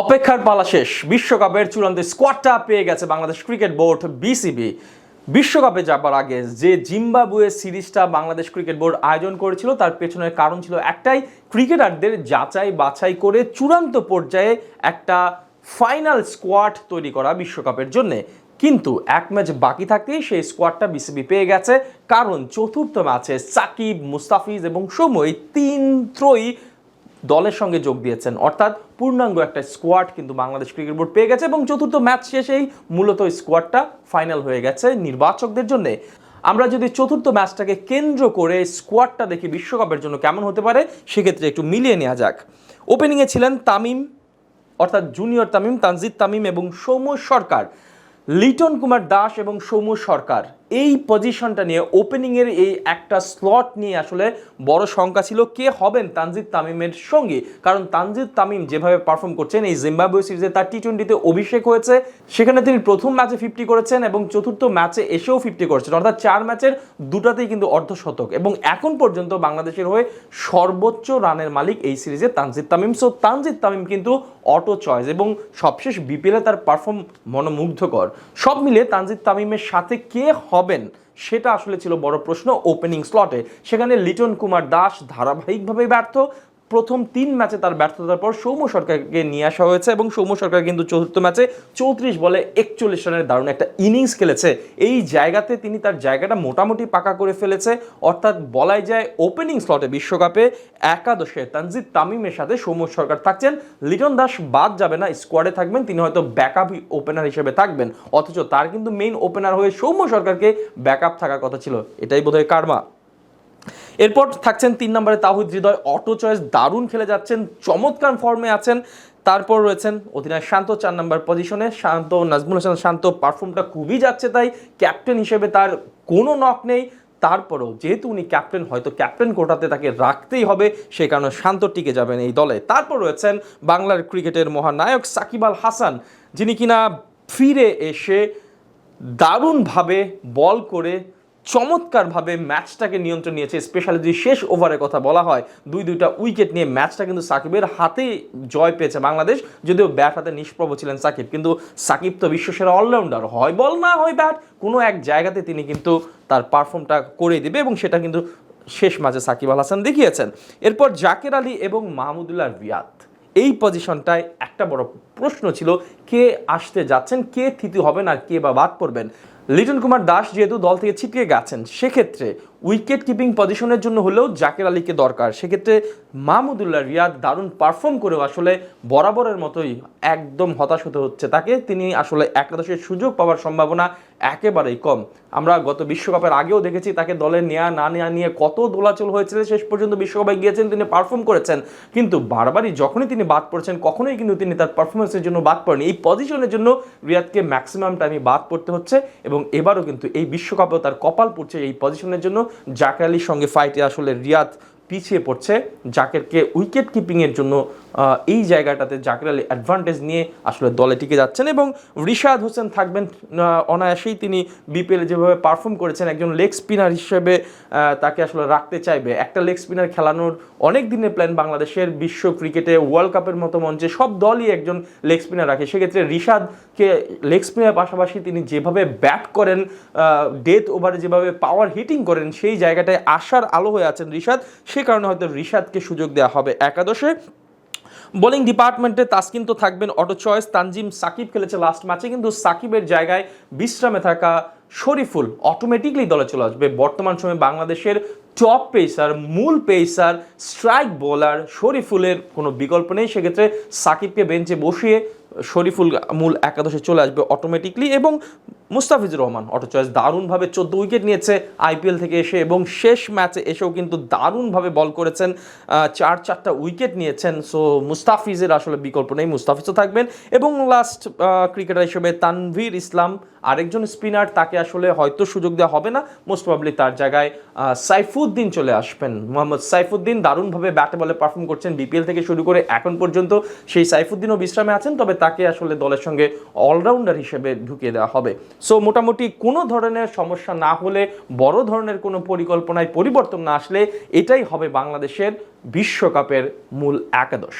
অপেক্ষার পালা শেষ। বিশ্বকাপের চূড়ান্ত স্কোয়াডটা পেয়ে গেছে বাংলাদেশ ক্রিকেট বোর্ড বিসিবি বিশ্বকাপে যাবার আগে যে জিম্বাবুয়ে সিরিজটা বাংলাদেশ ক্রিকেট বোর্ড আয়োজন করেছিল, তার পেছনের কারণ ছিল একটাই ক্রিকেটারদের যাচাই বাছাই করে চূড়ান্ত পর্যায়ে একটা ফাইনাল স্কোয়াড তৈরি করা বিশ্বকাপের জন্যে। কিন্তু এক ম্যাচ বাকি থাকতেই সেই স্কোয়াডটা বিসিবি পেয়ে গেছে। কারণ চতুর্থ ম্যাচে সাকিব, মুস্তাফিজ এবং সময় তিন ত্রয়ী দলের সঙ্গে যোগ দিয়েছেন। অর্থাৎ পূর্ণাঙ্গ একটা স্কোয়াড কিন্তু বাংলাদেশ ক্রিকেট বোর্ড পেয়ে গেছে এবং চতুর্থ ম্যাচ শেষেই মূলত স্কোয়াডটা ফাইনাল হয়ে গেছে নির্বাচকদের জন্য। আমরা যদি চতুর্থ ম্যাচটাকে কেন্দ্র করে স্কোয়াডটা দেখি বিশ্বকাপের জন্য কেমন হতে পারে, সেক্ষেত্রে একটু মিলিয়ে নেওয়া যাক। ওপেনিংয়ে ছিলেন তামিম, অর্থাৎ জুনিয়র তামিম, তানজিদ তামিম এবং সৌম্য সরকার। লিটন কুমার দাস এবং সৌম্য সরকার। এই পজিশনটা নিয়ে ওপেনিংয়ের এই একটা স্লট নিয়ে আসলে বড় শঙ্কা ছিল কে হবেন তানজিদ তামিমের সঙ্গে। কারণ তানজিদ তামিম যেভাবে পারফর্ম করছেন, এই জিম্বাবুয়ে সিরিজে তার টি টোয়েন্টিতে অভিষেক হয়েছে। সেখানে তিনি প্রথম ম্যাচে ফিফটি করেছেন এবং চতুর্থ ম্যাচে এসেও ফিফটি করেছেন। অর্থাৎ চার ম্যাচের দুটাতেই কিন্তু অর্ধশতক। এবং এখন পর্যন্ত বাংলাদেশের হয়ে সর্বোচ্চ রানের মালিক এই সিরিজে তানজিদ তামিম। সো তানজিদ তামিম কিন্তু অটো চয়েস এবং সবশেষ বিপিএলে তার পারফর্ম মনোমুগ্ধকর। সব মিলে তানজিদ তামিমের সাথে কে হবেন? সেটা আসলে ছিল বড় প্রশ্ন ওপেনিং স্লটে সেখানে লিটন কুমার দাস ধারাবাহিকভাবে ব্যর্থ। প্রথম তিন ম্যাচে তার ব্যর্থতার পর সৌম্য সরকারকে নিয়ে আসা হয়েছে এবং সৌম্য সরকার কিন্তু চতুর্থ ম্যাচে চৌত্রিশ বলে একচল্লিশ রানের দারুণ একটা ইনিংস খেলেছে। এই জায়গাতে তিনি তার জায়গাটা মোটামুটি পাকা করে ফেলেছে। অর্থাৎ বলাই যায় ওপেনিং স্লটে বিশ্বকাপে একাদশে তানজিদ তামিমের সাথে সৌম্য সরকার থাকছেন। লিটন দাস বাদ যাবে না স্কোয়াডে থাকবেন। তিনি হয়তো ব্যাকআপ ওপেনার হিসেবে থাকবেন। অথচ তার কিন্তু মেইন ওপেনার হয়ে সৌম্য সরকারকে ব্যাকআপ থাকার কথা ছিল। এটাই বোধহয় কারমা। এরপর থাকছেন তিন নম্বরে তাহিদ হৃদয় অটো চয়েস দারুণ খেলে যাচ্ছেন, চমৎকার ফর্মে আছেন। তারপর রয়েছেন অধিনায়ক শান্ত, চার নম্বর পজিশনে শান্ত, নাজমুল হাসান শান্ত পারফর্মটা খুবই যাচ্ছে তাই ক্যাপ্টেন হিসেবে তার কোনো নক নেই। তারপরেও যেহেতু উনি ক্যাপ্টেন হয়তো ক্যাপ্টেন কোটাতে তাকে রাখতেই হবে, সে কারণে শান্ত টিকে যাবেন এই দলে। তারপর রয়েছেন বাংলার ক্রিকেটের মহানায়ক সাকিব আল হাসান, যিনি কিনা ফিরে এসে দারুণভাবে বল করে চমৎকারভাবে ম্যাচটাকে নিয়ন্ত্রণ নিয়েছে স্পেশালি যদি শেষ ওভারের কথা বলা হয়, দুই দুইটা উইকেট নিয়ে ম্যাচটা কিন্তু সাকিবের হাতেই জয় পেয়েছে বাংলাদেশ, যদিও ব্যাট হাতে নিষ্প্রভ ছিলেন সাকিব, কিন্তু সাকিব তো বিশ্বসেরা অলরাউন্ডার হয় বল না হয় ব্যাট কোনো এক জায়গাতে তিনি কিন্তু তার পারফর্মটা করে দিবে এবং সেটা কিন্তু শেষ ম্যাচে সাকিব আল হাসান দেখিয়েছেন। এরপর জাকের আলী এবং মাহমুদুল্লাহ রিয়াদ, এই পজিশনটায় একটা বড় প্রশ্ন ছিল, কে আসতে যাচ্ছেন, কে থিতি হবেন আর কে বা বাদ পড়বেন? লিটন কুমার দাস যেহেতু দল থেকে ছিটকে গেছেন, সেক্ষেত্রে উইকেট কিপিং পজিশনের জন্য হলেও জাকের আলীকে দরকার। সেক্ষেত্রে মাহমুদুল্লাহ রিয়াদ দারুণ পারফর্ম করেও আসলে বরাবরের মতোই একদম হতাশ হতে হচ্ছে তাকে। তিনি আসলে একাদশের সুযোগ পাওয়ার সম্ভাবনা একেবারেই কম। আমরা গত বিশ্বকাপের আগেও দেখেছি তাকে দলে নেওয়া না নেওয়া নিয়ে কত দোলাচল হয়েছিল, শেষ পর্যন্ত বিশ্বকাপে গিয়েছেন, তিনি পারফর্ম করেছেন। কিন্তু বারবারই যখনই তিনি বাদ পড়েছেন, কখনোই কিন্তু তিনি তার পারফরমেন্সের জন্য বাদ পড়েন এই পজিশনের জন্য রিয়াদকে ম্যাক্সিমাম টাইমে বাদ পড়তে হচ্ছে এবং এবারও কিন্তু এই বিশ্বকাপেও তার কপাল পড়ছে এই পজিশনের জন্য। জাকের আলীর সঙ্গে ফাইটে আসলে রিয়াদ পিছিয়ে পড়ছে। জাকেরকে উইকেট কিপিংয়ের জন্য এই জায়গাটাতে জাকের আলী অ্যাডভান্টেজ নিয়ে আসলে দলে টিকে যাচ্ছেন এবং রিশাদ হোসেন থাকবেন অনায়াসেই তিনি বিপিএলে যেভাবে পারফর্ম করেছেন, একজন লেগ স্পিনার হিসেবে তাকে আসলে রাখতে চাইবে। একটা লেগ স্পিনার খেলানোর অনেক দিনের প্ল্যান বাংলাদেশের বিশ্ব ক্রিকেটে ওয়ার্ল্ড কাপের মতো মঞ্চে সব দলই একজন লেগ স্পিনার রাখে। সেক্ষেত্রে রিশাদকে লেগ স্পিনারের পাশাপাশি তিনি যেভাবে ব্যাট করেন ডেথ ওভারে যেভাবে পাওয়ার হিটিং করেন, সেই জায়গাটায় আশার আলো হয়ে আছেন রিশাদ। সে কারণে হয়তো রিশাদকে সুযোগ দেওয়া হবে একাদশে। বোলিং ডিপার্টমেন্টে তাসকিন তো থাকবেন অটো চয়েস তানজিম সাকিব খেলেছে লাস্ট ম্যাচে কিন্তু সাকিবের জায়গায় বিশ্রামে থাকা শরীফুল অটোমেটিকলি দলে চলে আসবে। বর্তমান সময়ে বাংলাদেশের টপ পেসার মূল পেসার স্ট্রাইক বোলার শরীফুলের কোনো বিকল্প নেই। সেক্ষেত্রে সাকিবকে বেঞ্চে বসিয়ে শরীফুল মূল একাদশে চলে আসবে অটোমেটিকলি এবং মুস্তাফিজুর রহমান অটো চয়েস দারুণভাবে চোদ্দ উইকেট নিয়েছে আইপিএল থেকে এসে এবং শেষ ম্যাচে এসেও কিন্তু দারুণভাবে বল করেছেন চার চারটা উইকেট নিয়েছেন। সো মুস্তাফিজের আসলে বিকল্প নেই, মুস্তাফিজও থাকবেন। এবং লাস্ট ক্রিকেটার হিসেবে তানভীর ইসলাম, আরেকজন স্পিনার তাকে আসলে হয়তো সুযোগ দেওয়া হবে না। মোস্ট প্রবলি তার জায়গায় সাইফুদ্দিন চলে আসবেন। মোহাম্মদ সাইফুদ্দিন দারুণভাবে ব্যাটে বলে পারফর্ম করছেন বিপিএল থেকে শুরু করে এখন পর্যন্ত। সেই সাইফুদ্দিনও বিশ্রামে আছেন, তবে তাকে আসলে দলের সঙ্গে অলরাউন্ডার হিসেবে ঢুকিয়ে দেওয়া হবে। সো মোটামুটি কোনো ধরনের সমস্যা না হলে, বড় ধরনের কোনো পরিকল্পনায় পরিবর্তন না আসলে, এটাই হবে বাংলাদেশের বিশ্বকাপের মূল একাদশ।